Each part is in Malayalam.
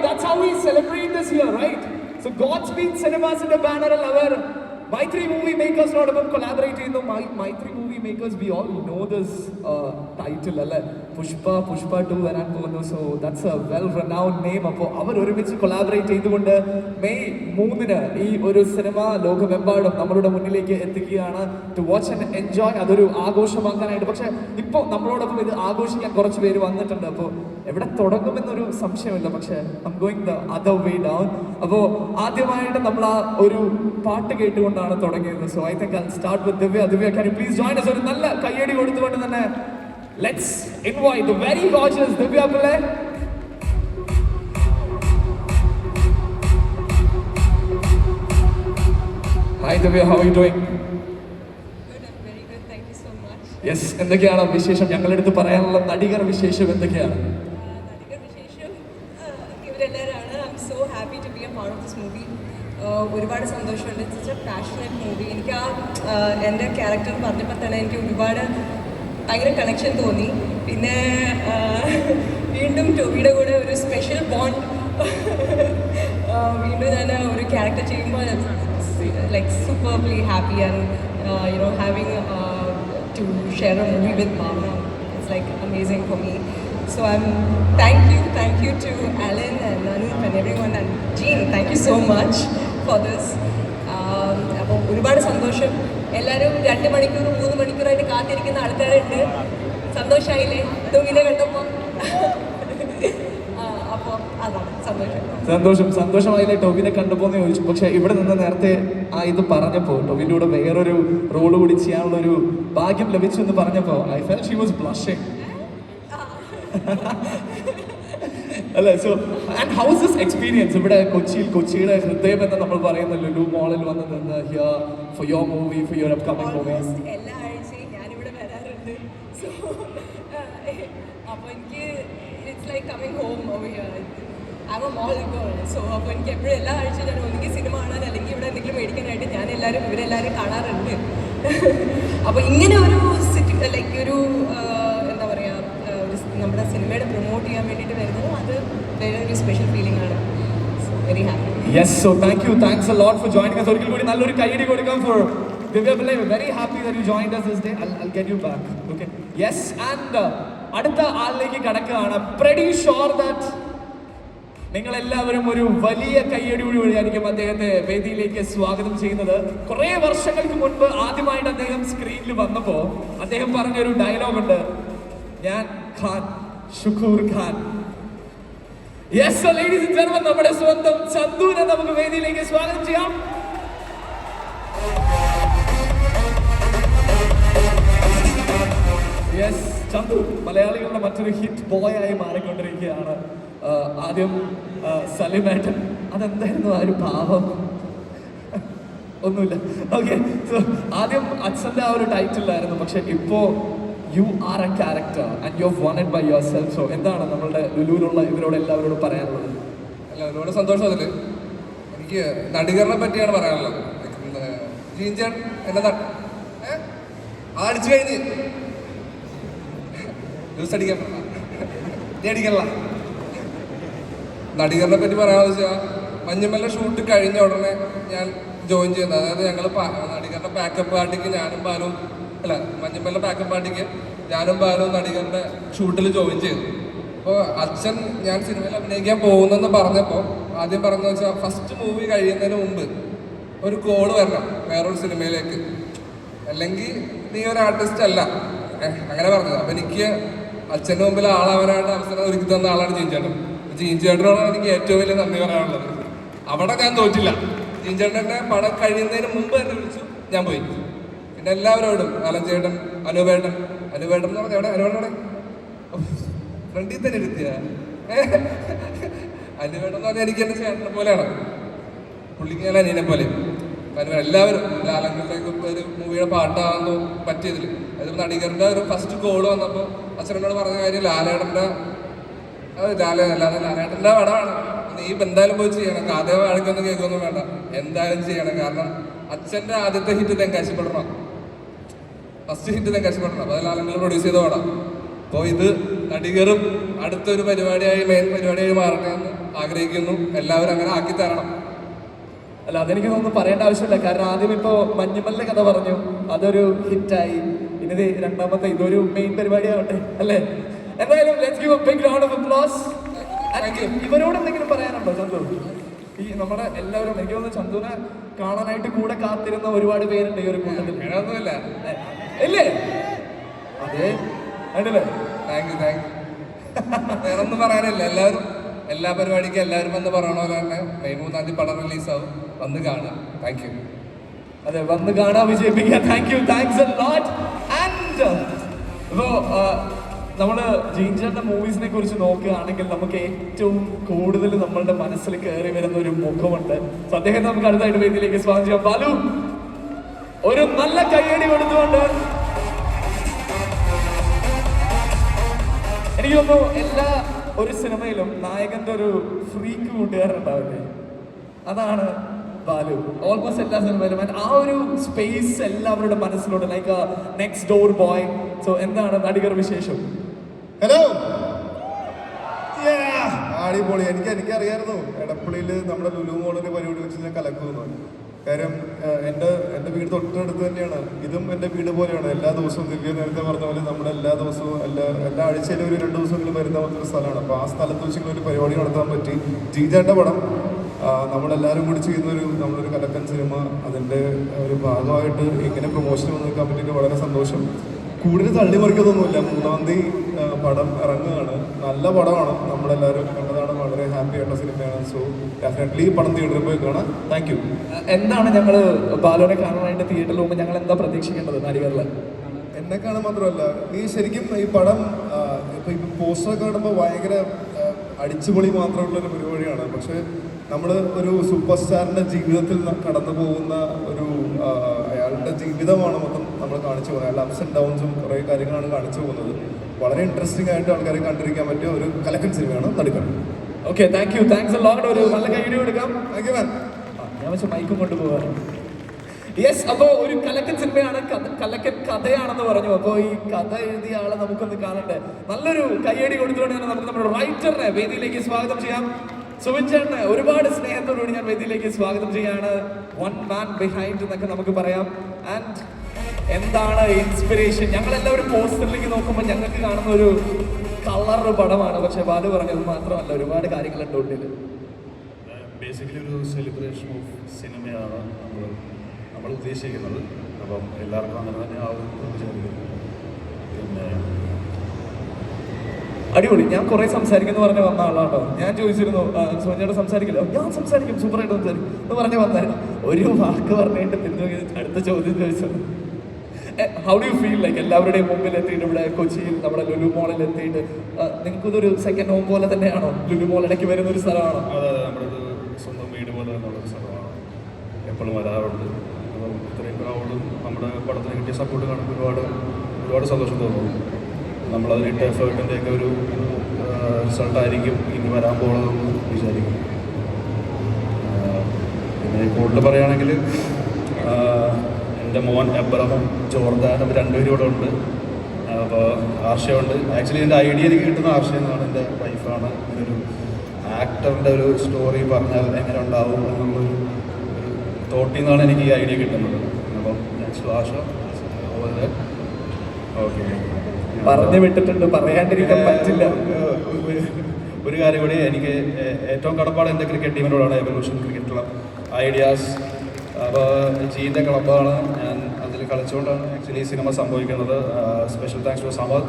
That's how we celebrate this year, right? So god Godspeed Cinemas in the banner of our Mythri movie മേക്കേഴ്സിനോടൊപ്പം collaborate ചെയ്യുന്നു. Mythri movie makers we all know this title അല്ലെ? പുഷ്പ പുഷ്പ ടു വരാൻ പോകുന്നു. So that's a well renowned name അപ്പോൾ അവർ ഒരുമിച്ച് കൊലാബറേറ്റ് ചെയ്തുകൊണ്ട് മെയ് മൂന്നിന് ഈ ഒരു സിനിമ ലോകമെമ്പാടും നമ്മളുടെ മുന്നിലേക്ക് എത്തിക്കുകയാണ്. ടു വാച്ച് ആൻഡ് എൻജോയ് അതൊരു ആഘോഷമാക്കാനായിട്ട്. പക്ഷെ ഇപ്പോൾ നമ്മളോടൊപ്പം ഇത് ആഘോഷിക്കാൻ കുറച്ച് പേര് വന്നിട്ടുണ്ട്. അപ്പോൾ എവിടെ തുടങ്ങുമെന്നൊരു സംശയമില്ല. പക്ഷേ I'm going the other way down അപ്പോൾ ആദ്യമായിട്ട് നമ്മൾ ആ ഒരു പാട്ട് കേട്ടുകൊണ്ടാണ് തുടങ്ങിയത്. So I think start with Divya Divya can you please join us ഒരു നല്ല കയ്യടി കൊടുത്തുകൊണ്ട് തന്നെ let's invite the very gorgeous Divya Pillai hi Divya how you doing. Yes എന്തൊക്കെയാണ് വിശേഷം? ഞങ്ങളെടുത്ത് പറയാനുള്ള നടികർ വിശേഷം എന്തൊക്കെയാണ് Uh, നടികർ വിശേഷം uh, ഇവരെല്ലാവരാണ് I'm so happy to be a part of this movie ഒരുപാട് സന്തോഷമുണ്ട്. ഇറ്റ്സ് എ പാഷനറ്റ് മൂവി എനിക്ക് ആ എന്റെ ക്യാരക്ടർ പറഞ്ഞപ്പോൾ തന്നെ എനിക്ക് ഒരുപാട് ഭയങ്കര കണക്ഷൻ തോന്നി. പിന്നെ വീണ്ടും ടോബിയുടെ കൂടെ ഒരു സ്പെഷ്യൽ ബോണ്ട് വീണ്ടും ഞാൻ ഒരു ക്യാരക്ടർ ചെയ്യുമ്പോൾ like superly happy and you know having to share a movie with Bhavana It's amazing for for so So I'm thank you, thank you to Alan and and and everyone and Jean. Thank you so much. For this Um, അപ്പോൾ ഒരുപാട് സന്തോഷം. എല്ലാവരും രണ്ട് മണിക്കൂർ മൂന്ന് മണിക്കൂറായിട്ട് കാത്തിരിക്കുന്ന ആൾക്കാരുണ്ട്. സന്തോഷമായില്ലേ തൂങ്ങിനെ കണ്ടപ്പോൾ സന്തോഷം. സന്തോഷമായില്ലേ സന്തോഷമായില്ലേ ടോവിനെ കണ്ടപ്പോന്ന് ചോദിച്ചു. പക്ഷെ ഇവിടെ നിന്ന് നേരത്തെ ആ ഇത് പറഞ്ഞപ്പോ ടോവിന്റെ കൂടെ വേറൊരു റോൾ കൂടി ചെയ്യാനുള്ള ഒരു ഭാഗ്യം ലഭിച്ചു എന്ന് പറഞ്ഞപ്പോ I felt she was blushing അല്ലേ? So and how's this experience ഇവിടെ കൊച്ചിയിൽ കൊച്ചിയുടെ ഹൃദയം എന്ന് നമ്മൾ പറയുന്ന ലുലു മോളിൽ വന്ന് നിന്ന് here for your movie for your upcoming movie അപ്പൊ എല്ലാ ആഴ്ചയും ഞാനിവിടെ വരാറുണ്ട്. സോ അപ്പോൾ എനിക്ക് it's like coming home I'm mall girl so അപ്പോൾ എനിക്ക് എപ്പോഴും എല്ലാ ആഴ്ചയും ഞാൻ ഒന്നുകിൽ സിനിമ കാണാൻ അല്ലെങ്കിൽ ഇവിടെ എന്തെങ്കിലും മേടിക്കാനായിട്ട് ഞാൻ എല്ലാവരും ഇവരെല്ലാവരും കാണാറുണ്ട്. അപ്പോൾ ഇങ്ങനെ ഒരു സിറ്റി ലൈക്ക് ഒരു ആഹ്, എന്താ പറയുക ആഹ്, ഒരു സ് സിനിമയുടെ പ്രൊമോട്ട് ചെയ്യാൻ വേണ്ടിയിട്ട് വരുന്നത്. അത് വേറെ ഒരു സ്പെഷ്യൽ ഫീലിംഗ് ആണ്. Very happy yes so thank you thanks a lot for joining us. ഒരിക്കൽ കൂടി നല്ലൊരു കൈയടി കൊടുക്കാം for Divya Pillai. Very happy that you us this day. I'll, I'll get you back. Okay. Yes and uh, അടുത്ത ആളിലേക്ക് കടക്കുകയാണ്. Pretty sure that നിങ്ങൾ എല്ലാവരും ഒരു വലിയ കയ്യടി വഴിയായിരിക്കും അദ്ദേഹത്തെ വേദിയിലേക്ക് സ്വാഗതം ചെയ്യുന്നത്. കുറെ വർഷങ്ങൾക്ക് മുൻപ് ആദ്യമായിട്ട് അദ്ദേഹം സ്ക്രീനിൽ വന്നപ്പോ അദ്ദേഹം പറഞ്ഞൊരു ഡയലോഗ് ഉണ്ട്. ഞാൻ Khan. Shukkur Khan. Yes ladies gentlemen നമ്മുടെ സ്വന്തം ചന്ദൂനെ നമുക്ക് വേദിയിലേക്ക് സ്വാഗതം ചെയ്യാം. യെസ് ചന്തു മലയാളികളുടെ മറ്റൊരു ഹിറ്റ് ബോയ് ആയി മാറിക്കൊണ്ടിരിക്കുകയാണ്. ആദ്യം ആ, സലിമേട്ടൻ അതെന്തായിരുന്നു ആ ഒരു ഭാവം? ഒന്നുമില്ല. ഓക്കെ സോ ആദ്യം അച്ഛന്റെ ആ ഒരു ടൈറ്റിലായിരുന്നു പക്ഷെ ഇപ്പോ you are a character and you won it by yourself so എന്താണ് നമ്മളുടെ ലുലുവിലുള്ള ഇവരോട് എല്ലാവരോടും പറയാനുള്ളത്? അല്ല സന്തോഷം അതിൽ എനിക്ക് നടികറിനെ പറ്റിയാണ് പറയാനുള്ളത്. ജീൻചേൺ എന്നെ ന- ഏ? ആ അടിച്ചു കഴിഞ്ഞ്. ജ്യൂസ് അടിക്കാൻ അടിക്കല്ല നടികറിനെ പറ്റി പറയാമെന്ന് വെച്ചാൽ മഞ്ഞുമല്ല ഷൂട്ട് കഴിഞ്ഞ ഉടനെ ഞാൻ ജോയിൻ ചെയ്യുന്നത്. അതായത് ഞങ്ങൾ നടികറിന്റെ പാക്കപ്പ് പാർട്ടിക്ക് ഞാനും ബാലും അല്ല മഞ്ഞപ്പല്ല ബാക്കപ്പ് പാർട്ടിക്ക് ഞാനും ബാലും നടികളുടെ ഷൂട്ടിൽ ജോയിൻ ചെയ്തു. അപ്പോൾ അച്ഛൻ ഞാൻ സിനിമയിൽ അഭിനയിക്കാൻ പോകുന്നെന്ന് പറഞ്ഞപ്പോൾ ആദ്യം പറഞ്ഞു വെച്ചാൽ ഫസ്റ്റ് മൂവി കഴിയുന്നതിന് മുമ്പ് ഒരു കോൾ വരണം വേറൊരു സിനിമയിലേക്ക് അല്ലെങ്കിൽ നീ ഒരു ആർട്ടിസ്റ്റ് അല്ല. അങ്ങനെ പറഞ്ഞത്. അപ്പം എനിക്ക് അച്ഛന്റെ മുമ്പിൽ ആളാവാനായിട്ട് അവസരം ഒരുക്കി തന്ന ആളാണ് ജീൻചേട്ടൻ ജീൻചേട്ടനോടാണ് എനിക്ക് ഏറ്റവും വലിയ നന്ദി പറയാനുള്ളത്. അവിടെ ഞാൻ തോറ്റില്ല. ജീൻചേട്ടന്റെ പടം കഴിയുന്നതിന് മുമ്പ് എന്നെ വിളിച്ചു ഞാൻ പോയി. പിന്നെ എല്ലാവരോടും അലഞ്ചേട്ടൻ അനുവേട്ടൻ. അനുപേട്ടൻ എന്ന് പറഞ്ഞാൽ എവിടെ? അനുപേട്ടൻ ഫ്രണ്ടിൽ തന്നെ ഇരുത്തിയ? അനുപേട്ടൻ എന്ന് പറഞ്ഞാൽ എനിക്ക് എന്റെ ചേട്ടനെ പോലെയാണ്. പുള്ളിക്ക് ഞാൻ അനിയനെ പോലെ. കാരണം എല്ലാവരും അലങ്കിലേക്ക് ഒരു മൂവിയുടെ പാട്ടാണെന്ന് പറ്റിയതിൽ അതിപ്പോൾ നടികരുടെ ഒരു ഫസ്റ്റ് ഗോൾ വന്നപ്പോൾ അച്ഛനോട് പറഞ്ഞ കാര്യം ലാലേട്ടന്റെ ലാല അല്ലാതെ ലാലേട്ടന്റെ പടമാണ്. നീ ഇപ്പം എന്തായാലും പോയി ചെയ്യണം. കഥയോ വാഴക്കൊന്നും കേൾക്കൊന്നും വേണ്ട. എന്തായാലും ചെയ്യണം. കാരണം അച്ഛന്റെ ആദ്യത്തെ ഹിറ്റ് തെങ്കാശിപ്പെടണം ഫസ്റ്റ് ഹിറ്റ് തന്നെ കഷ്ടപ്പെടണം ലാലങ്ങൾ പ്രൊഡ്യൂസ് ചെയ്ത പടം അപ്പോൾ ഇത് നടികറും അടുത്തൊരു പരിപാടിയായി മെയിൻ പരിപാടിയായി മാറട്ടെ എന്ന് ആഗ്രഹിക്കുന്നു. എല്ലാവരും അങ്ങനെ ആക്കി തരണം. അല്ല അതെനിക്ക് തോന്നുന്നു പറയേണ്ട ആവശ്യമില്ല. കാരണം ആദ്യം ഇപ്പോൾ മഞ്ഞുമല്ലിന്റെ കഥ പറഞ്ഞു. അതൊരു ഹിറ്റായി. ഇനി രണ്ടാമത്തെ ഇതൊരു മെയിൻ പരിപാടി ആവട്ടെ അല്ലേ? എന്തായാലും let's give a big round of applause ഇവരോട് എന്തെങ്കിലും പറയാനുണ്ടോ ചന്തു? ഈ നമ്മുടെ എല്ലാവരും എനിക്ക് തോന്നുന്നു ചന്തുവിനെ കാണാനായിട്ട് കൂടെ കാത്തിരുന്ന ഒരുപാട് പേരുണ്ട് ഈ ഒരു കൂട്ടത്തിൽ. വേണമെന്നില്ല ഏ, ഇല്ലേ അതെ. കണ്ടില്ലേ? താങ്ക് യു താങ്ക് യു വേറെ ഒന്നും പറയാനില്ല. എല്ലാവരും എല്ലാ പരിപാടിക്കും എല്ലാവരും വന്ന് പറയണ പോലെ തന്നെ മെയ് മൂന്നാം തീയതി പടം റിലീസാവും വന്ന് കാണാം. താങ്ക് യു അതെ വന്ന് കാണാൻ വിജയിപ്പിക്കുക. Thank you thanks lot and ജീൻചാന്റെ മൂവീസിനെ കുറിച്ച് നോക്കുകയാണെങ്കിൽ നമുക്ക് ഏറ്റവും കൂടുതൽ നമ്മളുടെ മനസ്സിൽ കയറി വരുന്ന ഒരു മുഖമുണ്ട്. സോ അദ്ദേഹം നമുക്ക് അടുത്തായിട്ട് വേദിയിലേക്ക് സ്വാഗതം ചെയ്യാം. ബാലു ഒരു നല്ല കയ്യടി കൊടുത്തുകൊണ്ട് എനിക്ക് തോന്നുന്നു എല്ലാ ഒരു സിനിമയിലും നായകന്റെ ഒരു ഫ്രീക്ക് കൂട്ടുകാരുണ്ടാവില്ലേ? അതാണ് ബാലു. ഓൾമോസ്റ്റ് എല്ലാ സിനിമയിലും. ആ ഒരു സ്പേസ് എല്ലാവരുടെ മനസ്സിലുണ്ട്. Like next door boy so എന്താണ് നടികർ വിശേഷം? ഹലോ അടിപൊളി. എനിക്ക് എനിക്കറിയായിരുന്നു. എടപ്പള്ളിയിൽ നമ്മുടെ ലുലു മോളിന്റെ പരിപാടി വെച്ച് ഞാൻ കലക്കുന്നു കാര്യം എന്റെ എന്റെ വീട് തൊട്ടടുത്ത് തന്നെയാണ്. ഇതും എന്റെ വീട് പോലെയാണ്. എല്ലാ ദിവസവും ദിവ്യ നേരത്തെ പറഞ്ഞ പോലെ നമ്മുടെ എല്ലാ ദിവസവും എല്ലാ എല്ലാ ആഴ്ചയിലും ഒരു രണ്ട് ദിവസമെങ്കിലും വരുന്ന പോലത്തെ സ്ഥലമാണ്. അപ്പോൾ ആ സ്ഥലത്ത് വെച്ച് ഒരു പരിപാടി നടത്താൻ പറ്റി. ജീജാന്റെ പടം നമ്മളെല്ലാവരും കൂടി ചെയ്യുന്ന ഒരു നമ്മളൊരു കലക്കൻ സിനിമ അതിന്റെ ഒരു ഭാഗമായിട്ട് ഇങ്ങനെ പ്രൊമോഷൻ വന്ന് നിൽക്കാൻ പറ്റിയിട്ട് വളരെ സന്തോഷം. കൂടുതൽ തള്ളി മറിക്കുന്നൊന്നുമില്ല. മൂന്നാം തീയതി പടം ഇറങ്ങുകയാണ്. നല്ല പടമാണ്. നമ്മളെല്ലാവരും ആയിട്ടുള്ള സിനിമയാണ്. സോ ഡെഫിനറ്റ്ലി പടം തിയേറ്ററിൽ പോയി കാണാം. താങ്ക് യു എന്താണ് ഞങ്ങൾ ബാലുവിനെ കാണാനായിട്ട് തിയേറ്ററിൽ പോകുമ്പോൾ ഞങ്ങൾ എന്താ പ്രതീക്ഷിക്കേണ്ടത് നാലികളിൽ എന്നെ കാണാൻ മാത്രമല്ല നീ ശരിക്കും ഈ പടം ഇപ്പോൾ ഇപ്പൊ പോസ്റ്റർ കാണുമ്പോൾ ഭയങ്കര അടിച്ചുപൊളി മാത്രമുള്ള ഒരു പരിപാടിയാണ്. പക്ഷെ നമ്മൾ ഒരു സൂപ്പർ സ്റ്റാറിന്റെ ജീവിതത്തിൽ കടന്നു പോകുന്ന ഒരു അയാളുടെ ജീവിതമാണ് മൊത്തം നമ്മൾ കാണിച്ചു പോകുന്നത്. അയാളുടെ അപ്സ് ആൻഡ് ഡൗൺസും കുറേ കാര്യങ്ങളാണ് കാണിച്ചു പോകുന്നത്. വളരെ ഇൻട്രസ്റ്റിംഗ് ആയിട്ട് ആൾക്കാരെ കണ്ടിരിക്കാൻ പറ്റിയ ഒരു കലക്കൻ സിനിമയാണ് നടുക്കാൻ. Okay thank you thanks lot ഒരു നല്ല കൈയടി കൊടുക്കാം. താങ്ക് യു വെച്ച മൈക്കും കൊണ്ടുപോകാറ് യെസ് അപ്പോൾ ഒരു കലക്കൻ സിനിമയാണ് കലക്കൻ കഥയാണെന്ന് പറഞ്ഞു. അപ്പോൾ ഈ കഥ എഴുതിയ ആളെ നമുക്കൊന്ന് കാണണ്ടേ? നല്ലൊരു കൈയടി കൊടുത്തുകൊണ്ട് തന്നെ നമുക്ക് നമ്മുടെ റൈറ്ററിനെ വേദിയിലേക്ക് സ്വാഗതം ചെയ്യാം. സുവിൻ ചേട്ടനെ ഒരുപാട് സ്നേഹത്തോടുകൂടി ഞാൻ വേദിയിലേക്ക് സ്വാഗതം ചെയ്യാണ് വൺ മാൻ ബിഹൈൻഡ് എന്നൊക്കെ നമുക്ക് പറയാം. ആൻഡ് എന്താണ് ഇൻസ്പിറേഷൻ ഞങ്ങളെല്ലാവരും പോസ്റ്ററിലേക്ക് നോക്കുമ്പോൾ ഞങ്ങൾക്ക് കാണുന്ന ഒരു കളർ പടമാണ്. പക്ഷെ ബാലു പറഞ്ഞത് മാത്രമല്ല ഒരുപാട് കാര്യങ്ങളുണ്ട് ഉള്ളിൽ ബേസിക്കലി ഒരു സെലിബ്രേഷൻ ഓഫ് സിനിമയാണ് നമ്മൾ നമ്മൾ ഉദ്ദേശിക്കുന്നത്. അപ്പം എല്ലാവർക്കും അങ്ങനെ തന്നെ ആവും വിചാരിക്കുന്നു. പിന്നെ അടിപൊളി. ഞാൻ കുറെ സംസാരിക്കുന്നു പറഞ്ഞ് വന്ന ആളാട്ടോ. ഞാൻ ചോദിച്ചിരുന്നു സോനിയോട് സംസാരിക്കില്ല? ഞാൻ സംസാരിക്കും സൂപ്പറായിട്ട് സംസാരിക്കും എന്ന് പറഞ്ഞ് വന്നായിരുന്നു. ഒരു വാക്ക് പറഞ്ഞിട്ട് പിന്നെ അടുത്ത ചോദ്യം ചോദിച്ചത്. How do you feel like എല്ലാവരുടെയും മുമ്പിൽ എത്തിയിട്ട് ഇവിടെ കൊച്ചിയിൽ നമ്മുടെ ലുലു മോളിൽ എത്തിയിട്ട്? നിങ്ങൾക്ക് ഇതൊരു സെക്കൻഡ് ഹോം പോലെ തന്നെയാണോ? ലുലു മോൾ ഇടയ്ക്ക് വരുന്ന ഒരു സ്ഥലമാണോ സ്വന്തം വീട് പോലെ തന്നെയുള്ള സ്ഥലമാണ്. എപ്പോഴും വരാറുണ്ട്. ഇത്രയും ക്രൗഡും നമ്മുടെ പടത്തിന് കിട്ടിയ സപ്പോർട്ട് കാണുമ്പോൾ ഒരുപാട് ഒരുപാട് സന്തോഷം തോന്നുന്നു നമ്മളതിന് ഇട്ട എഫേർട്ടിന്റെയൊക്കെ ഒരു റിസൾട്ടായിരിക്കും ഇനി വരാൻ പോകുന്നതെന്ന് വിചാരിക്കും. ആഹ് പിന്നെ കൂടുതൽ പറയുകയാണെങ്കിൽ എന്റെ മോൻ എബ്രഹം ജോർദാനും രണ്ടുപേരും ഇവിടെ ഉണ്ട്. അപ്പോൾ ആർഷയുണ്ട്. ആക്ച്വലി എന്റെ ഐഡിയ എനിക്ക് കിട്ടുന്ന ആർഷ എന്നാണ് എന്റെ വൈഫാണ്. ഇങ്ങനൊരു ആക്ടറിന്റെ ഒരു സ്റ്റോറി പറഞ്ഞാൽ എങ്ങനെ ഉണ്ടാവും എന്നുള്ളൊരു ഒരു തോട്ടിൽ നിന്നാണ് എനിക്ക് ഈ ഐഡിയ കിട്ടുന്നത്. അപ്പം താങ്ക്സ് ടു ആർഷ ഓക്കെ പറഞ്ഞു വിട്ടിട്ടുണ്ട്. പറയാണ്ടിരിക്കാൻ പറ്റില്ല. ഒരു- കാര്യം കൂടി എനിക്ക് ഏറ്റവും കടപ്പാട് എന്റെ ക്രിക്കറ്റ് ടീമിനോടാണ് എവല്യൂഷൻ ക്രിക്കറ്റ് ക്ലബ് ഐഡിയാസ് അപ്പോൾ ജീന്റെ ക്ലബ്ബാണ് ഞാൻ അതിൽ കളിച്ചുകൊണ്ടാണ് ആക്ച്വലി ഈ സിനിമ സംഭവിക്കുന്നത്. സ്പെഷ്യൽ താങ്ക്സ് ടു സമദ്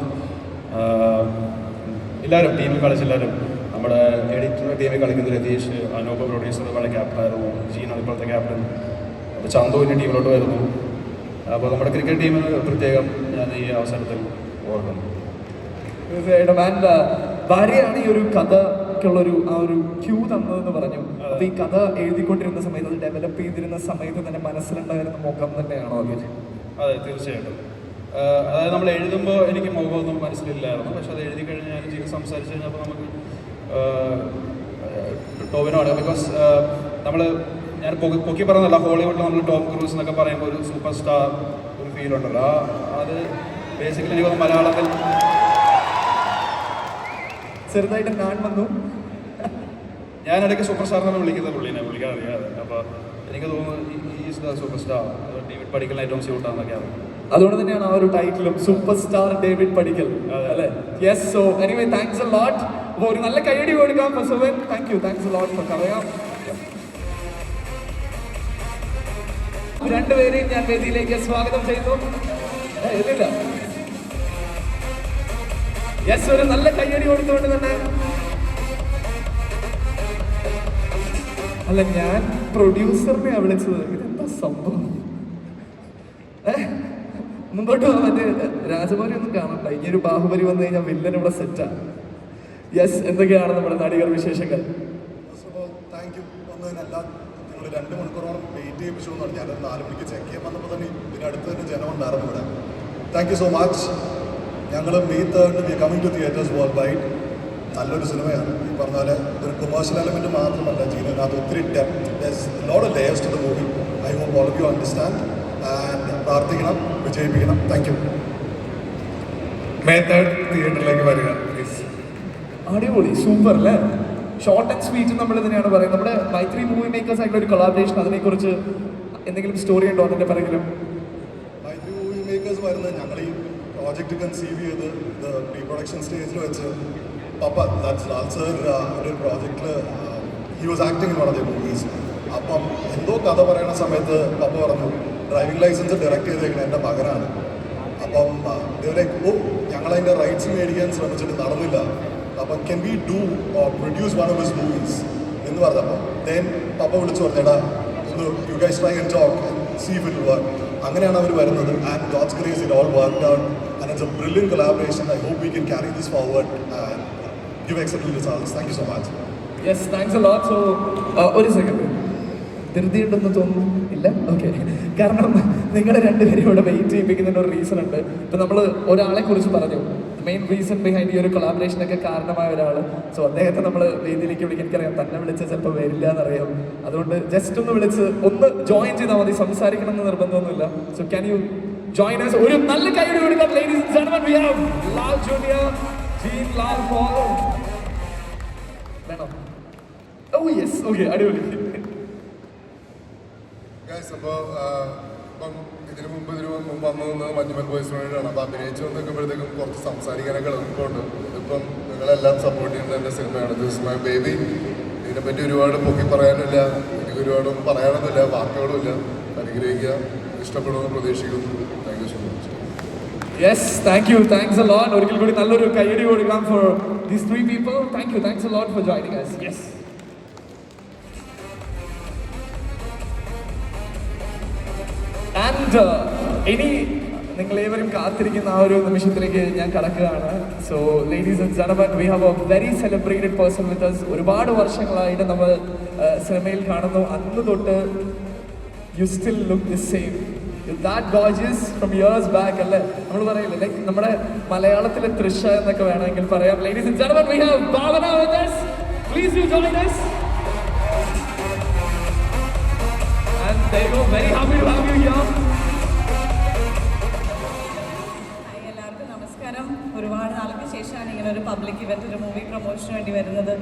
എല്ലാവരും ടീമിൽ കളിച്ചെല്ലാവരും. നമ്മുടെ എഡിറ്റർ ടീമിൽ കളിക്കുന്ന രതീഷ് അനൂപ പ്രൊഡ്യൂസർ വളരെ ക്യാപ്റ്റനായിരുന്നു ജീനാണ് ഇപ്പോഴത്തെ ക്യാപ്റ്റൻ അപ്പോൾ ചന്തുവിന്റെ ടീമിലോട്ട് വരുന്നു. അപ്പോൾ നമ്മുടെ ക്രിക്കറ്റ് ടീമിന് പ്രത്യേകം ഞാൻ ഈ അവസരത്തിൽ ഓർക്കുന്നു. ഭാര്യയാണ് ഈ ഒരു കഥക്കുള്ളൊരു ആ ഒരു ക്യൂ തന്നതെന്ന് പറഞ്ഞു. അപ്പൊ ഈ കഥ എഴുതിക്കൊണ്ടിരുന്ന സമയത്ത് അത് ഡെവലപ്പ് ചെയ്തിരുന്ന സമയത്ത് തന്നെ മനസ്സിലുണ്ടായിരുന്ന മുഖം തന്നെയാണോ അത്? അതെ തീർച്ചയായിട്ടും. അതായത് നമ്മൾ എഴുതുമ്പോൾ എനിക്ക് മുഖമൊന്നും മനസ്സിലില്ലായിരുന്നു. പക്ഷെ അത് എഴുതി കഴിഞ്ഞാൽ ജീവിതം സംസാരിച്ചു കഴിഞ്ഞപ്പോൾ നമുക്ക് ടോവിനോട് ബിക്കോസ് നമ്മൾ ഞാൻ പൊക്കി പൊക്കി പറഞ്ഞല്ല ഹോളിവുഡിൽ നമ്മൾ ടോം ക്രൂസ് എന്നൊക്കെ പറയുമ്പോൾ ഒരു സൂപ്പർ സ്റ്റാർ ഒരു ഫീൽ ഉണ്ടല്ലോ. അത് ബേസിക്കലി എനിക്ക് മലയാളത്തിൽ ചെറുതായിട്ട് ഞാൻ വന്നു. ഞാൻ ഇടയ്ക്ക് സൂപ്പർ സ്റ്റാർ എന്നാണ് വിളിക്കുന്നത് പുള്ളിനെ പുള്ളിക്കാൻ അറിയാതെ. അപ്പോൾ എനിക്ക് തോന്നുന്നു ഈസ് സൂപ്പർ സ്റ്റാർ ഡേവിഡ് പഠിക്കൽ ഏറ്റവും അറിയാം. അതുകൊണ്ട് തന്നെയാണ് ആ ഒരു ടൈറ്റിലും സൂപ്പർ സ്റ്റാർ ഡേവിഡ് പടിക്കൽ അല്ലേ? Yes so anyway thanks a lot അപ്പോൾ ഒരു നല്ല കൈയടി കൊടുക്കാം for Suvan thank you thanks a lot for കറിയാം രണ്ടുപേരെയും ഞാൻ വേദിയിലേക്ക് സ്വാഗതം ചെയ്യുന്നു. ഏ, യെസ് ഒരു നല്ല കയ്യടി കൊടുത്തുകൊണ്ട് തന്നെ അല്ല ഞാൻ പ്രൊഡ്യൂസറിനെ വിളിച്ചത്. ഇതെന്താ സംഭവം? മുമ്പോട്ട് മറ്റേ രാജമൗലി ഒന്നും കാണണ്ട ഇനി ഒരു ബാഹുബലി വന്നു കഴിഞ്ഞാൽ വില്ലൻ ഇവിടെ സെറ്റാ യെസ് എന്തൊക്കെയാണ് നമ്മുടെ നടികർ വിശേഷങ്ങൾ? താങ്ക് യു വന്നതിനല്ല നിങ്ങൾ രണ്ട് മണിക്കൂറോളം വെയിറ്റ് ചെയ്യിപ്പിച്ചു എന്നാണ് ഞാൻ നാല് മണിക്ക് ചെക്ക് ചെയ്യാൻ വന്നപ്പോൾ തന്നെ ഇതിനടുത്ത് തന്നെ ജനം ഉണ്ടായിരുന്നു ഇവിടെ. താങ്ക് യു സോ മച്ച് ഞങ്ങൾ May third we coming to theatres worldwide നല്ലൊരു സിനിമയാണ്. ഈ പറഞ്ഞ പോലെ ഒരു കൊമേഴ്ഷ്യൽ എലമെന്റ് മാത്രമല്ല ചെയ്യുന്നതിനകത്ത് ഒത്തിരി depth load layers to the movie I hope all of you understand and പ്രാർത്ഥിക്കണം വിജയിപ്പിക്കണം. താങ്ക് യു മേ തേർഡ് തിയേറ്ററിലേക്ക് വരിക പ്ലീസ് അടിപൊളി സൂപ്പർ അല്ലേ? ഷോർട്ട് ആൻഡ് സ്വീറ്റ് നമ്മൾ ഇതിനെയാണ് പറയുന്നത്. നമ്മുടെ മൈത്രി മൂവി മേക്കേഴ്സ് ആയിട്ടുള്ള ഒരു കൊളാബറേഷൻ അതിനെക്കുറിച്ച് എന്തെങ്കിലും സ്റ്റോറി ഉണ്ടോ അതിന്റെ പിറകിലും? മൈത്രി മൂവി മേക്കേഴ്സ് വരുന്നത് ഞങ്ങൾ ഈ പ്രോജക്റ്റ് കൺസീവ് ചെയ്ത് ഇത് പ്രീ പ്രൊഡക്ഷൻ സ്റ്റേജിൽ വെച്ച് ദാറ്റ്സ് ലാൽ സർ ഒരു പ്രോജക്റ്റിൽ he was acting in one of the movies അപ്പം എന്തോ കഥ പറയുന്ന സമയത്ത് പപ്പ പറഞ്ഞു ഡ്രൈവിംഗ് ലൈസൻസ് ഡയറക്റ്റ് ചെയ്തേക്കുന്നത് എന്റെ മകനാണ്. അപ്പം ഇതുവരെ ഓ ഞങ്ങളതിന്റെ റൈറ്റ്സ് മേടിക്കാൻ ശ്രമിച്ചിട്ട് നടന്നില്ല. അപ്പം can we do produce one of his movies എന്ന് പറഞ്ഞപ്പോൾ ദെൻ പപ്പ വിളിച്ചു പറഞ്ഞേടാ ഒന്ന് you guys try and talk see will work അങ്ങനെയാണ് അവർ വരുന്നത്. And God's grace it all work out and it's a brilliant collaboration I hope we can carry this forward and give accept Thank you so much. Yes, thanks a lot. So, uh, ഒരു സെക്കൻഡ് ധൃതിയുണ്ടെന്ന് തോന്നുന്നു. ഇല്ല? ഓക്കെ കാരണം നിങ്ങളെ രണ്ടുപേരും ഇവിടെ വെയിറ്റ് ചെയ്യിപ്പിക്കുന്നതിന് ഒരു റീസൺ ഉണ്ട്. ഇപ്പം നമ്മൾ ഒരാളെ കുറിച്ച് പറഞ്ഞു. മെയിൻ റീസൺ ബിഹൈൻഡ് ഈ ഒരു കൊളാബറേഷനൊക്കെ കാരണമായ ഒരാൾ സോ അദ്ദേഹത്തെ നമ്മൾ വേദിയിലേക്ക് വിളിക്കാൻ എനിക്കറിയാം. തന്നെ വിളിച്ചാൽ ചിലപ്പോൾ വരില്ല എന്നറിയാം അതുകൊണ്ട് ജസ്റ്റ് ഒന്ന് വിളിച്ച് ഒന്ന് ജോയിൻ ചെയ്താൽ മതി. സംസാരിക്കണം എന്ന് നിർബന്ധമൊന്നുമില്ല. സോ ക്യാൻ യു ജോയിൻ ഒരു നല്ല കൈയ്യടി കൊടുക്കാം ladies general we have Lal junior Lal വേണം ഓ യെസ് ഓക്കെ അടിപൊളി അപ്പോൾ ഇപ്പം ഇതിനു മുമ്പ് ഇതിനു മുമ്പ് വന്നു നിന്ന് മഞ്ഞുമൽ ബോയ്സ് വേണ്ടിയിട്ടാണ് അപ്പോൾ അഭിനയിച്ച് വന്നിരിക്കുമ്പോഴത്തേക്കും കുറച്ച് സംസാരിക്കാനൊക്കെ എളുപ്പമുണ്ട്. ഇതിപ്പം നിങ്ങളെല്ലാം സപ്പോർട്ട് ചെയ്യുന്ന എന്റെ സിനിമയാണ്. ദിസ് മൈ ബേബി ഇതിനെപ്പറ്റി ഒരുപാട് പൊക്കി പറയാനില്ല. എനിക്ക് ഒരുപാടൊന്നും പറയാനൊന്നുമില്ല. വാക്കുകളുമില്ല അനുഗ്രഹിക്കുക. ഇഷ്ടപ്പെടുമെന്ന് പ്രതീക്ഷിക്കുന്നു. Yes thank you thanks a lot ഒരിക്കൽ കൂടി നല്ലൊരു കൈയടി കൊടുക്കാം for these three people thank you thanks a lot for joining us yes and ഇനി നിങ്ങൾ ഏവരും കാത്തിരിക്കുന്ന ആ ഒരു നിമിഷത്തിലേക്ക് ഞാൻ കടക്കുകയാണ്. So ladies and ജനമൻ we have a very celebrated person with us ഒരുപാട് വർഷങ്ങളായിട്ട് നമ്മൾ സിനിമയിൽ കാണുന്നു. അന്ന് തൊട്ട് you still look the same that gorgeous from years back അല്ലേ? നമ്മൾ പറയില്ല ലൈക്ക് നമ്മുടെ മലയാളത്തിലെ തൃശ എന്നൊക്കെ വേണമെങ്കിൽ പറയാം. Ladies and ജനമൻ we have Bhavana with us. Please you join us. And they go very happy to have you here hi എല്ലാവർക്കും നമസ്കാരം. ഒരുപാട് നാൾക്ക് ശേഷമാണ് ഇങ്ങനെ ഒരു പബ്ലിക് ഇവന്റ് ഒരു മൂവി പ്രൊമോഷന് വേണ്ടി വരുന്നത്.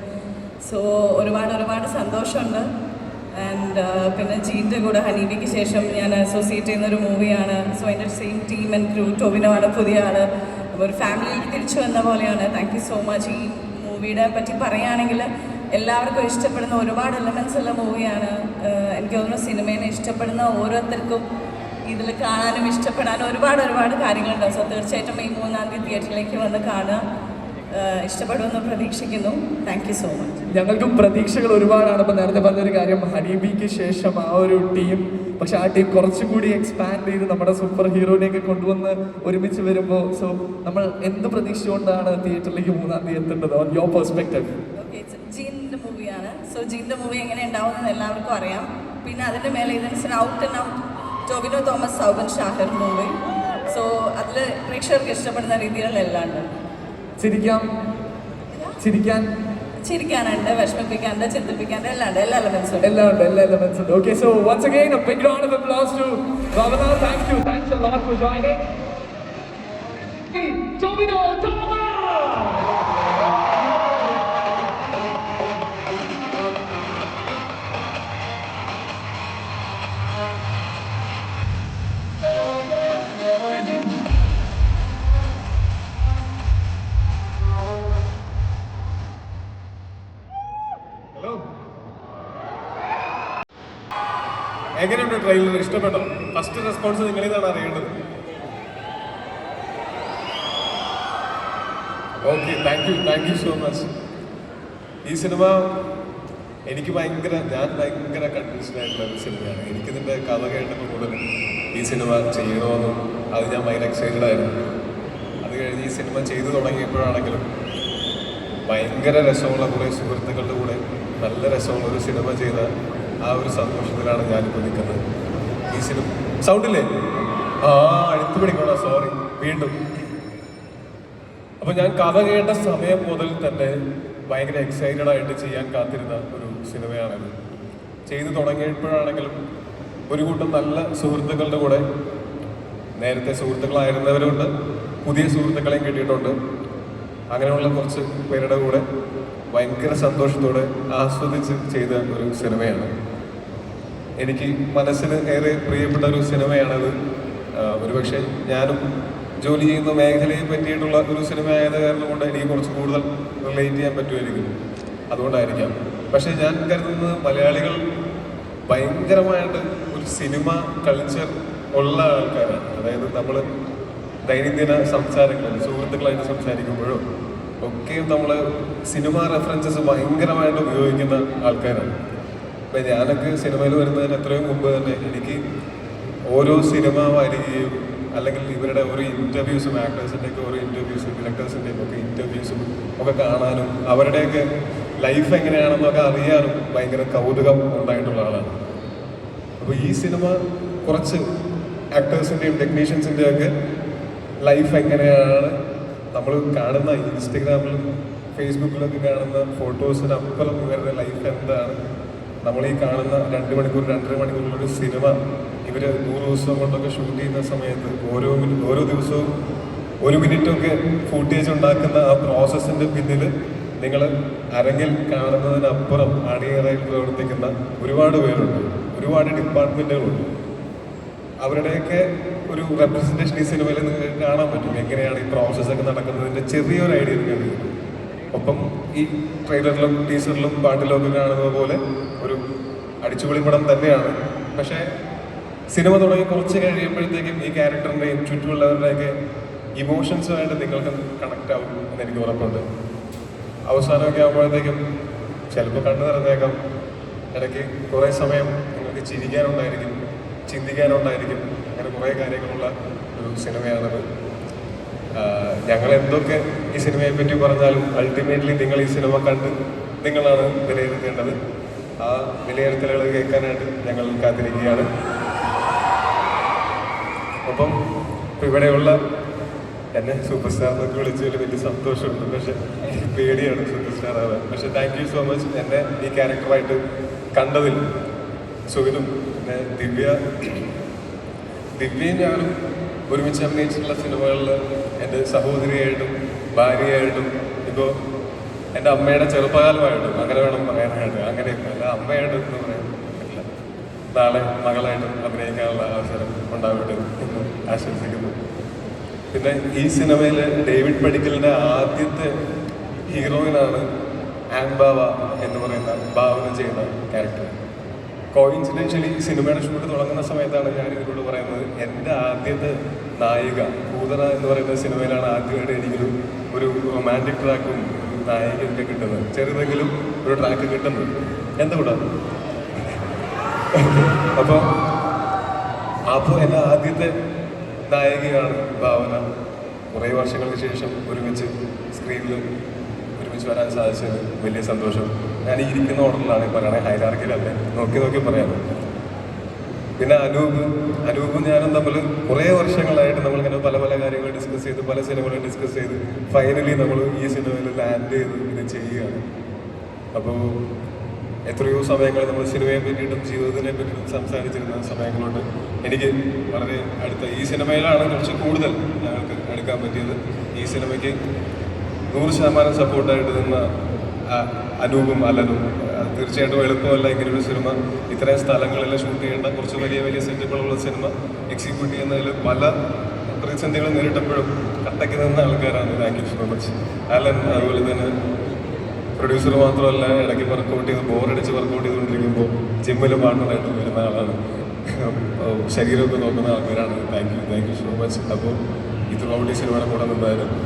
സോ ഒരുപാട് ഒരുപാട് സന്തോഷമുണ്ട്. ആൻഡ് പിന്നെ ജീന്റെ കൂടെ ഹനീബിക്ക് ശേഷം ഞാൻ അസോസിയേറ്റ് ചെയ്യുന്ന ഒരു മൂവിയാണ് സോ എന്റെ സെയിം ടീം ആൻഡ് ക്രൂ ആണ് പുതിയ ആൾ ഒരു ഫാമിലിയിൽ തിരിച്ചു വന്ന പോലെയാണ്. താങ്ക് യു സോ മച്ച് ഈ മൂവിയുടെ പറ്റി പറയുകയാണെങ്കിൽ എല്ലാവർക്കും ഇഷ്ടപ്പെടുന്ന ഒരുപാട് എലമെൻസ് ഉള്ള മൂവിയാണ് എനിക്ക് തോന്നുന്നു സിനിമേനെ ഇഷ്ടപ്പെടുന്ന ഓരോരുത്തർക്കും ഇതിൽ കാണാനും ഇഷ്ടപ്പെടാനും ഒരുപാട് ഒരുപാട് കാര്യങ്ങളുണ്ടാവും സോ തീർച്ചയായിട്ടും ഈ മൂന്നാം തീയതി തിയേറ്ററിലേക്ക് വന്ന് കാണുക. ഇഷ്ടപ്പെടുമെന്ന് പ്രതീക്ഷിക്കുന്നു. താങ്ക് യു സോ മച്ച് ഞങ്ങൾക്കും പ്രതീക്ഷകൾ ഒരുപാടാണ്. ഇപ്പം നേരത്തെ പറഞ്ഞൊരു കാര്യം ഹനീബിക്ക് ശേഷം ആ ഒരു ടീം പക്ഷെ ആ ടീം കുറച്ചുകൂടി എക്സ്പാൻഡ് ചെയ്ത് നമ്മുടെ സൂപ്പർ ഹീറോനെയൊക്കെ കൊണ്ടുവന്ന് ഒരുമിച്ച് വരുമ്പോൾ സോ നമ്മൾ എന്ത് പ്രതീക്ഷിച്ചുകൊണ്ടാണ് തിയേറ്ററിലേക്ക് മൂന്നാം തീയതി എത്തേണ്ടത്? ഓൺ യോർ പെർസ്പെക്റ്റീവ് ഓക്കെ ജീന്റെ മൂവിയാണ് സോ ജീന്റെ മൂവി എങ്ങനെ ഉണ്ടാവുമെന്ന് എല്ലാവർക്കും അറിയാം. പിന്നെ അതിന്റെ മേലെ ഇതിന് out and out Tovino Thomas Soubin Shahir movie so അതിൽ പ്രേക്ഷകർക്ക് ഇഷ്ടപ്പെടുന്ന രീതികളിലെല്ലാം ഉണ്ട് ചിരിക്കാം. ചിരിക്കാൻ. ചിരിക്കാനുണ്ട് വിഷമിപ്പിക്കാനുണ്ട് ചിന്തിപ്പിക്കാനുണ്ട് എല്ലാം എല്ലാ എലമെൻസും ഉണ്ട്. എല്ലാം ഉണ്ട് എല്ലാ എലമെന്റ്സ് ഉണ്ട്. Okay so once again a big round of applause to Bhavana thank you thanks a lot for joining Tovino Thomas എങ്ങനെയുണ്ട് ട്രെയിലർ ഇഷ്ടപ്പെട്ടോ? ഫസ്റ്റ് റെസ്പോൺസ് നിങ്ങളിൽ നിന്നാണ് അറിയേണ്ടത്. Okay thank you thank you so much ഈ സിനിമ എനിക്ക് ഭയങ്കര ഞാൻ ഭയങ്കര കൺഫ്യൂഷനായിട്ടുള്ള ഒരു സിനിമയാണ്. എനിക്കിതിന്റെ കഥ കേട്ടപ്പോൾ മുതൽ ഈ സിനിമ ചെയ്യണമെന്നും അത് ഞാൻ ഭയങ്കര എക്സൈറ്റഡ് ആയിരുന്നു. അത് കഴിഞ്ഞ് ഈ സിനിമ ചെയ്തു തുടങ്ങിയപ്പോഴാണെങ്കിലും ഭയങ്കര രസമുള്ള കുറേ സുഹൃത്തുക്കളുടെ കൂടെ നല്ല രസമുള്ള ഒരു സിനിമ ചെയ്ത ആ ഒരു സന്തോഷത്തിലാണ് ഞാനിപ്പോൾ നിൽക്കുന്നത്. ഈ സിനിമ സൗണ്ടില്ലേ? ആ അടുത്ത് പിടിക്കണോ സോറി വീണ്ടും. അപ്പൊ ഞാൻ കഥ കേട്ട സമയം മുതൽ തന്നെ ഭയങ്കര എക്സൈറ്റഡ് ആയിട്ട് ചെയ്യാൻ കാത്തിരുന്ന ഒരു സിനിമയാണത്. ചെയ്തു തുടങ്ങിയപ്പോഴാണെങ്കിലും ഒരു കൂട്ടം നല്ല സുഹൃത്തുക്കളുടെ കൂടെ നേരത്തെ സുഹൃത്തുക്കളായിരുന്നവരുണ്ട്. പുതിയ സുഹൃത്തുക്കളെയും കിട്ടിയിട്ടുണ്ട്. അങ്ങനെയുള്ള കുറച്ച് പേരുടെ കൂടെ ഭയങ്കര സന്തോഷത്തോടെ ആസ്വദിച്ച് ചെയ്ത ഒരു സിനിമയാണ്. എനിക്ക് മനസ്സിന് ഏറെ പ്രിയപ്പെട്ട ഒരു സിനിമയാണത്. ഒരുപക്ഷെ ഞാനും ജോലി ചെയ്യുന്ന മേഖലയെ പറ്റിയിട്ടുള്ള ഒരു സിനിമ ആയത് കാരണം കൊണ്ട് എനിക്ക് കുറച്ച് കൂടുതൽ റിലേറ്റ് ചെയ്യാൻ പറ്റുമായിരിക്കും. അതുകൊണ്ടായിരിക്കാം. പക്ഷേ ഞാൻ കരുതുന്നത് മലയാളികൾ ഭയങ്കരമായിട്ട് ഒരു സിനിമ കൾച്ചർ ഉള്ള ആൾക്കാരാണ്. അതായത് നമ്മൾ ദൈനംദിന സംസാരങ്ങളിൽ സുഹൃത്തുക്കളായിട്ട് സംസാരിക്കുമ്പോഴും ഒക്കെയും നമ്മൾ സിനിമ റെഫറൻസസ് ഭയങ്കരമായിട്ട് ഉപയോഗിക്കുന്ന ആൾക്കാരാണ്. ഇപ്പൊ ഞാനൊക്കെ സിനിമയിൽ വരുന്നതിന് എത്രയും മുമ്പ് തന്നെ എനിക്ക് ഓരോ സിനിമ വരികയും അല്ലെങ്കിൽ ഇവരുടെ ഓരോ ഇന്റർവ്യൂസും ആക്ടേഴ്സിന്റെ ഒക്കെ ഓരോ ഇന്റർവ്യൂസും ഡയറക്ടേഴ്സിന്റെയും ഒക്കെ ഇന്റർവ്യൂസും ഒക്കെ കാണാനും അവരുടെയൊക്കെ ലൈഫ് എങ്ങനെയാണെന്നൊക്കെ അറിയാനും ഭയങ്കര കൗതുകം ഉണ്ടായിട്ടുള്ള ആളാണ്. അപ്പോൾ ഈ സിനിമ കുറച്ച് ആക്ടേഴ്സിന്റെയും ടെക്നീഷ്യൻസിന്റെയും ഒക്കെ ലൈഫ് എങ്ങനെയാണ്? നമ്മൾ കാണുന്ന ഇൻസ്റ്റഗ്രാമിലും ഫേസ്ബുക്കിലൊക്കെ കാണുന്ന ഫോട്ടോസിന് അപ്പുറം ഇവരുടെ ലൈഫ് എന്താണ്? നമ്മൾ ഈ കാണുന്ന രണ്ട് മണിക്കൂർ രണ്ടര മണിക്കൂറുള്ള ഒരു സിനിമ ഇവർ നൂറ് ദിവസം കൊണ്ടൊക്കെ ഷൂട്ട് ചെയ്യുന്ന സമയത്ത് ഓരോ മിനിറ്റ് ഓരോ ദിവസവും ഒരു മിനിറ്റൊക്കെ ഫൂട്ടേജ് ഉണ്ടാക്കുന്ന ആ പ്രോസസ്സിന്റെ പിന്നിൽ നിങ്ങൾ അരങ്ങിൽ കാണുന്നതിനപ്പുറം അണിയറയിൽ പ്രവർത്തിക്കുന്ന ഒരുപാട് പേരുണ്ട്. ഒരുപാട് ഡിപ്പാർട്ട്മെന്റുകളുണ്ട് അവരുടെയൊക്കെ ഒരു റെപ്രസെന്റേഷൻ ഈ സിനിമയിൽ നിങ്ങൾക്ക് കാണാൻ പറ്റും. എങ്ങനെയാണ് ഈ പ്രോസസ്സൊക്കെ നടക്കുന്നതിന്റെ ചെറിയൊരു ഐഡിയ നിങ്ങൾക്ക് കിട്ടും ഒപ്പം ഈ ട്രെയിലറിലും ടീസറിലും പാട്ടിലും ഒക്കെ കാണുന്നത് പോലെ ഒരു അടിച്ചുപൊളി പടം തന്നെയാണ്. പക്ഷേ സിനിമ തുടങ്ങി കുറച്ച് കഴിയുമ്പോഴത്തേക്കും ഈ ക്യാരക്ടറിന്റെയും ചുറ്റുമുള്ളവരുടെയൊക്കെ ഇമോഷൻസുമായിട്ട് നിങ്ങൾക്ക് കണക്റ്റ് ആവും എന്ന് എനിക്ക് ഉറപ്പുണ്ട്. അവസാനമൊക്കെ ആകുമ്പോഴത്തേക്കും ചിലപ്പോൾ കണ്ടു നിറഞ്ഞേക്കാം. ഇടയ്ക്ക് കുറേ സമയം നിങ്ങൾക്ക് ചിരിക്കാനുണ്ടായിരിക്കും ചിന്തിക്കാനുണ്ടായിരിക്കും. അങ്ങനെ കുറേ കാര്യങ്ങളുള്ള ഒരു സിനിമയാണത്. ഞങ്ങൾ എന്തൊക്കെ ഈ സിനിമയെ പറ്റി പറഞ്ഞാലും അൾട്ടിമേറ്റ്ലി നിങ്ങൾ ഈ സിനിമ കണ്ട് നിങ്ങളാണ് വിലയിരുത്തേണ്ടത്. ആ വിലയിരുത്തലുകൾ കേൾക്കാനായിട്ട് ഞങ്ങൾ കാത്തിരിക്കുകയാണ്. ഒപ്പം ഇവിടെയുള്ള എന്നെ സൂപ്പർ സ്റ്റാർ എന്നൊക്കെ വിളിച്ചതിൽ വലിയ സന്തോഷമുണ്ട്. പക്ഷെ പേടിയാണ് സൂപ്പർ സ്റ്റാർ ആവാൻ. പക്ഷെ താങ്ക് യു സോ മച്ച് എന്നെ ഈ ക്യാരക്ടറായിട്ട് കണ്ടതിൽ. സുഖിനും പിന്നെ ദിവ്യ. ദിവ്യയും ഞാനും ഒരുമിച്ച് അഭിനയിച്ചിട്ടുള്ള സിനിമകളിൽ എന്റെ സഹോദരിയായിട്ടും ഭാര്യയായിട്ടും ഇപ്പോൾ എന്റെ അമ്മയുടെ ചെറുപ്പകാലമായിട്ടും അങ്ങനെ വേണം പറയാനായിട്ട് അങ്ങനെയൊക്കെ അല്ല. അമ്മയായിട്ട് എന്ന് പറയാൻ നാളെ മകളായിട്ടും അഭിനയിക്കാനുള്ള അവസരം ഉണ്ടാവട്ടെ എന്ന് ആശംസിക്കുന്നു. പിന്നെ ഈ സിനിമയിൽ ഡേവിഡ് പടിക്കലിന്റെ ആദ്യത്തെ ഹീറോയിനാണ് ആൻബാവ എന്ന് പറയുന്ന ഭാവന ചെയ്യുന്ന ക്യാരക്ടർ. കോയിൻസിഡൻഷ്യലി സിനിമയുടെ ഷൂട്ട് തുടങ്ങുന്ന സമയത്താണ് ഞാൻ ഇതിലൂടെ പറയുന്നത്. എന്റെ ആദ്യത്തെ നായിക കൂതറ എന്ന് പറയുന്ന സിനിമയിലാണ് ആദ്യമായിട്ട് എനിക്കൊരു ഒരു റൊമാന്റിക് ട്രാക്കും നായികയൊക്കെ കിട്ടുന്നത്. ചെറുതെങ്കിലും ഒരു ട്രാക്ക് കിട്ടുന്നത്. എന്തുകൂടാ അപ്പോൾ അപ്പോൾ എന്റെ ആദ്യത്തെ നായികയാണ് ഭാവന. കുറേ വർഷങ്ങൾക്ക് ശേഷം ഒരുമിച്ച് സ്ക്രീനിൽ ഒരുമിച്ച് വരാൻ സാധിച്ചത് വലിയ സന്തോഷം. ഞാൻ ഈ ഇരിക്കുന്ന ഓർഡറിലാണ് പറയണേ ഹൈലാർക്കിലല്ലേ നോക്കി നോക്കി പറയാം. പിന്നെ അനൂപ് അനൂപും ഞാനും തമ്മിൽ കുറേ വർഷങ്ങളായിട്ട് നമ്മളിങ്ങനെ പല പല കാര്യങ്ങൾ ഡിസ്കസ് ചെയ്ത് പല സിനിമകളും ഡിസ്കസ് ചെയ്ത് ഫൈനലി നമ്മൾ ഈ സിനിമയിൽ ലാൻഡ് ചെയ്ത് ഇത് ചെയ്യുകയാണ്. അപ്പോൾ എത്രയോ സമയങ്ങൾ നമ്മൾ സിനിമയെ പറ്റിയിട്ടും ജീവിതത്തിനെ പറ്റിയിട്ടും സംസാരിച്ചിരുന്ന സമയങ്ങളുണ്ട്. എനിക്ക് വളരെ അടുത്ത ഈ സിനിമയിലാണ് കുറച്ച് കൂടുതൽ ഞങ്ങൾക്ക് എടുക്കാൻ പറ്റിയത്. ഈ സിനിമയ്ക്ക് നൂറ് ശതമാനം സപ്പോർട്ടായിട്ട് നിന്ന അനൂപും അലനും. തീർച്ചയായിട്ടും എളുപ്പമല്ല ഇങ്ങനെ സിനിമ. ഇത്രയും സ്ഥലങ്ങളിൽ ഷൂട്ട് ചെയ്യേണ്ട കുറച്ച് വലിയ വലിയ സെറ്റുകളുള്ള സിനിമ എക്സിക്യൂട്ട് ചെയ്യുന്നതിൽ പല പ്രതിസന്ധികൾ നേരിട്ടപ്പോഴും കട്ടയ്ക്ക് നിന്ന ആൾക്കാരാണ് thank you so much Alan അതുപോലെ തന്നെ പ്രൊഡ്യൂസർ മാത്രമല്ല ഇടയ്ക്ക് വർക്കൗട്ട് ചെയ്ത് ബോറടിച്ച് വർക്കൗട്ട് ചെയ്തുകൊണ്ടിരിക്കുമ്പോൾ ജിമ്മിൽ പാർട്ണറായിട്ട് വരുന്ന ആളാണ്. ശരീരമൊക്കെ നോക്കുന്ന ആൾക്കാരാണ്. Thank you thank you so much അപ്പോൾ ഈ സിനിമയുടെ കൂടെ നിന്നായിരുന്നു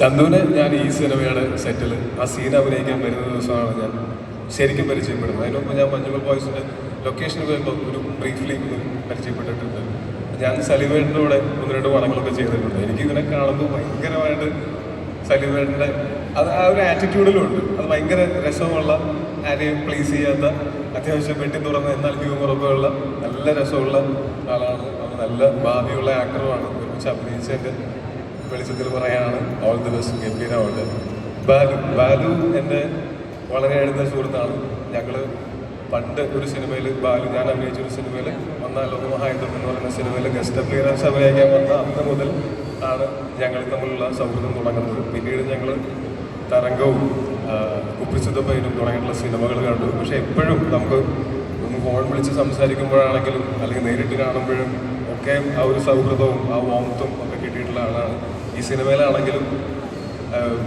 ചന്തുവിനെ ഞാൻ ഈ സിനിമയാണ് സെറ്റിൽ ആ സീൻ അഭിനയിക്കാൻ വരുന്ന ദിവസമാണ് ഞാൻ ശരിക്കും പരിചയപ്പെടുന്നത്. അതിനു മുമ്പ് ഞാൻ മഞ്ഞുമൽ ബോയ്സിന്റെ ലൊക്കേഷനിൽ പോയപ്പോൾ ഒരു ബ്രീഫ്ലി പരിചയപ്പെട്ടിട്ടുണ്ട്. ഞാൻ സലിവേട്ടന്റെ കൂടെ ഒന്ന് രണ്ട് പടങ്ങളൊക്കെ ചെയ്തിട്ടുണ്ട്. എനിക്ക് ഇതിനെ കാണുമ്പോൾ ഭയങ്കരമായിട്ട് സലിവേട്ടന്റെ അത് ആ ഒരു ആറ്റിറ്റ്യൂഡിലുണ്ട് അത് ഭയങ്കര രസമുള്ള ആരെയും പ്ലീസ് ചെയ്യാത്ത അത്യാവശ്യം വെട്ടി തുറന്ന് എന്നാൽ ഹ്യൂമറൊക്കെ ഉള്ള നല്ല രസമുള്ള ആളാണ്. നല്ല ഭാവിയുള്ള ആക്ടറുമാണ് ഒരുമിച്ച് അഭിനയിച്ചതിന്റെ വെളിച്ചത്തിൽ പറയാണ് ഓൾ ദി ബെസ്റ്റ് ഗംഭീരമായിട്ട് ബാലു ബാലു എന്റെ വളരെ അടുത്ത സുഹൃത്താണ്. ഞങ്ങൾ പണ്ട് ഒരു സിനിമയിൽ ബാലു ഞാൻ അഭിനയിച്ച ഒരു സിനിമയിൽ വന്ന ലോകമഹായുദ്ധം എന്ന് പറയുന്ന സിനിമയിൽ ഗസ്റ്റ് അപ്പിയറൻസ് അഭിനയിക്കാൻ വന്ന അന്ന് മുതൽ ആണ് ഞങ്ങൾ തമ്മിലുള്ള സൗഹൃദം തുടങ്ങുന്നത്. പിന്നീട് ഞങ്ങൾ തരംഗവും കുപ്പിച്ചുതപ്പയിലും തുടങ്ങിയിട്ടുള്ള സിനിമകൾ കണ്ടു. പക്ഷേ എപ്പോഴും നമുക്ക് ഒന്ന് ഫോൺ വിളിച്ച് സംസാരിക്കുമ്പോഴാണെങ്കിലും അല്ലെങ്കിൽ നേരിട്ട് കാണുമ്പോഴും ഒക്കെ ആ ഒരു സൗഹൃദവും ആ വോമത്തും ഒക്കെ കിട്ടിയിട്ടുള്ള ആളാണ് ഈ സിനിമയിലാണെങ്കിലും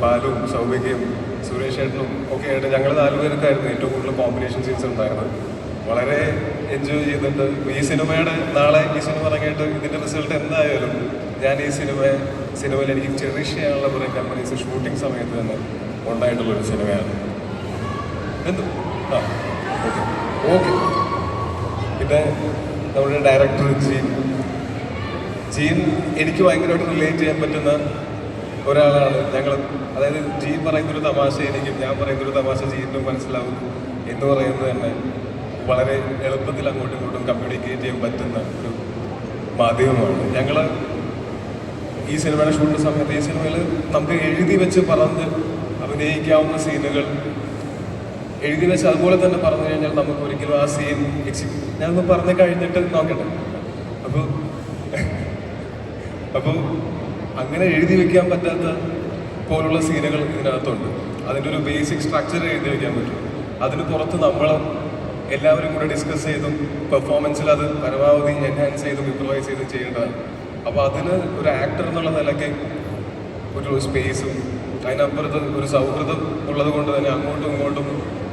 ബാലും സൗഭികയും സുരേഷ് ഏട്ടനും ഒക്കെ ആയിട്ട് ഞങ്ങൾ നാലുപേർക്കായിരുന്നു ഏറ്റവും കൂടുതൽ കോമ്പിനേഷൻ സീൻസ് ഉണ്ടായിരുന്നത്. വളരെ എൻജോയ് ചെയ്തിട്ട് ഈ സിനിമയുടെ നാളെ ഈ സിനിമ ഇറങ്ങിയിട്ട് ഇതിന്റെ റിസൾട്ട് എന്തായാലും ഞാൻ ഈ സിനിമ സിനിമയിൽ എനിക്ക് ചെറിഷ് ചെയ്യാനുള്ള കുറേ കമ്പനീസ് ഷൂട്ടിംഗ് സമയത്ത് തന്നെ ഉണ്ടായിട്ടുള്ളൊരു സിനിമയാണ്. എന്ത്. ആ ഓക്കെ ഓക്കെ പിന്നെ നമ്മുടെ ഡയറക്ടർ ജീൻ ജീൻ എനിക്ക് ഭയങ്കരമായിട്ട് റിലേറ്റ് ചെയ്യാൻ പറ്റുന്ന ഒരാളാണ്. ഞങ്ങൾ അതായത് ജീൻ പറയുന്നൊരു തമാശ എനിക്ക് ഞാൻ പറയുന്നൊരു തമാശ ജീനും മനസ്സിലാവും എന്ന് പറയുന്നത് തന്നെ വളരെ എളുപ്പത്തിൽ അങ്ങോട്ടും ഇങ്ങോട്ടും കമ്മ്യൂണിക്കേറ്റ് ചെയ്യാൻ പറ്റുന്ന ഒരു മാധ്യമമാണ്. ഞങ്ങൾ ഈ സിനിമയുടെ ഷൂട്ടിന്റെ സമയത്ത് ഈ സിനിമയിൽ നമുക്ക് എഴുതി വെച്ച് പറഞ്ഞ് അഭിനയിക്കാവുന്ന സീനുകൾ എഴുതി വെച്ച് അതുപോലെ തന്നെ പറഞ്ഞു കഴിഞ്ഞാൽ നമുക്ക് ഒരിക്കലും ആ സീൻ എക്സിക്യൂ ഞാനൊന്ന് പറഞ്ഞു കഴിഞ്ഞിട്ട് നോക്കട്ടെ. അപ്പോൾ അപ്പോൾ അങ്ങനെ എഴുതി വെക്കാൻ പറ്റാത്ത പോലുള്ള സീനുകൾ ഇതിനകത്തുണ്ട്. അതിന്റെ ഒരു ബേസിക് സ്ട്രക്ചർ എഴുതി വെക്കാൻ പറ്റും. അതിന് പുറത്ത് നമ്മൾ എല്ലാവരും കൂടെ ഡിസ്കസ് ചെയ്തും പെർഫോമൻസിൽ അത് പരമാവധി എൻഹാൻസ് ചെയ്തും ഇംപ്രവൈസ് ചെയ്തും ചെയ്യേണ്ടത് അപ്പോൾ അതിന് ഒരു ആക്ടർ എന്നുള്ള നിലയ്ക്ക് ഒരു സ്പേസും അതിനപ്പുറത്ത് ഒരു സൗഹൃദം ഉള്ളത് കൊണ്ട് തന്നെ അങ്ങോട്ടും ഇങ്ങോട്ടും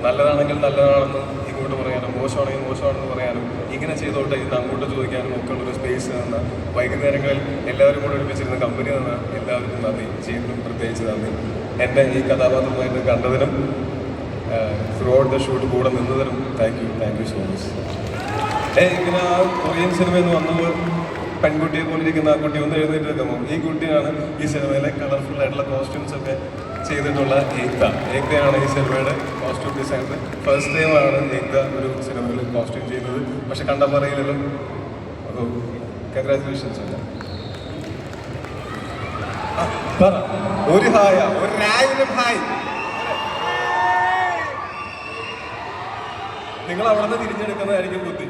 നല്ലതാണെങ്കിൽ നല്ലതാണെന്ന് ഇങ്ങോട്ട് പറയാനും മോശമാണെങ്കിൽ മോശമാണെന്ന് പറയാനും ഇങ്ങനെ ചെയ്തോട്ടെ? ഇത് അങ്ങോട്ട് ചോദിക്കാനും ഒക്കെ ഉള്ളൊരു സ്പേസ് തന്ന വൈകുന്നേരങ്ങളിൽ എല്ലാവരും കൂടെ ഒരുമിച്ചിരുന്ന കമ്പനി തന്ന എല്ലാവർക്കും നന്ദി. ജീവിതം പ്രത്യേകിച്ച് നന്ദി. എന്നെ ഈ കഥാപാത്രമായിട്ട് കണ്ടതിനും ത്രൂ ഔട്ട് ദ ഷൂട്ട് കൂടെ നിന്നതിനും thank you thank you so much ഏ ഇങ്ങനെ ആ കൊറിയൻ സിനിമയിൽ നിന്ന് വന്നപ്പോൾ പെൺകുട്ടിയെ പോലിരിക്കുന്ന ആ കുട്ടി ഒന്ന് എഴുന്നേറ്റ് വെക്കുമോ ഈ കുട്ടിയാണ് ഈ സിനിമയിലെ കളർഫുൾ ആയിട്ടുള്ള കോസ്റ്റ്യൂംസ് ഒക്കെ ചെയ്തിട്ടുള്ള ഏക്ത. ഏക്തയാണ് ഈ സിനിമയുടെ കോസ്റ്റ്യൂം ഡിസൈനർ ഫസ്റ്റ് ടൈമാണ് ഏക്ത ഒരു സിനിമയിൽ കോസ്റ്റ്യൂം ചെയ്തത്. പക്ഷെ കണ്ട അറിയില്ലല്ലോ. അപ്പോൾ കൺഗ്രാറ്റുലേഷൻസ് അല്ല ഒരു ഹായ ഒരു ഹായ്. നിങ്ങൾ അവിടെ നിന്ന് തിരിഞ്ഞെടുക്കുന്നതായിരിക്കും ബുദ്ധി.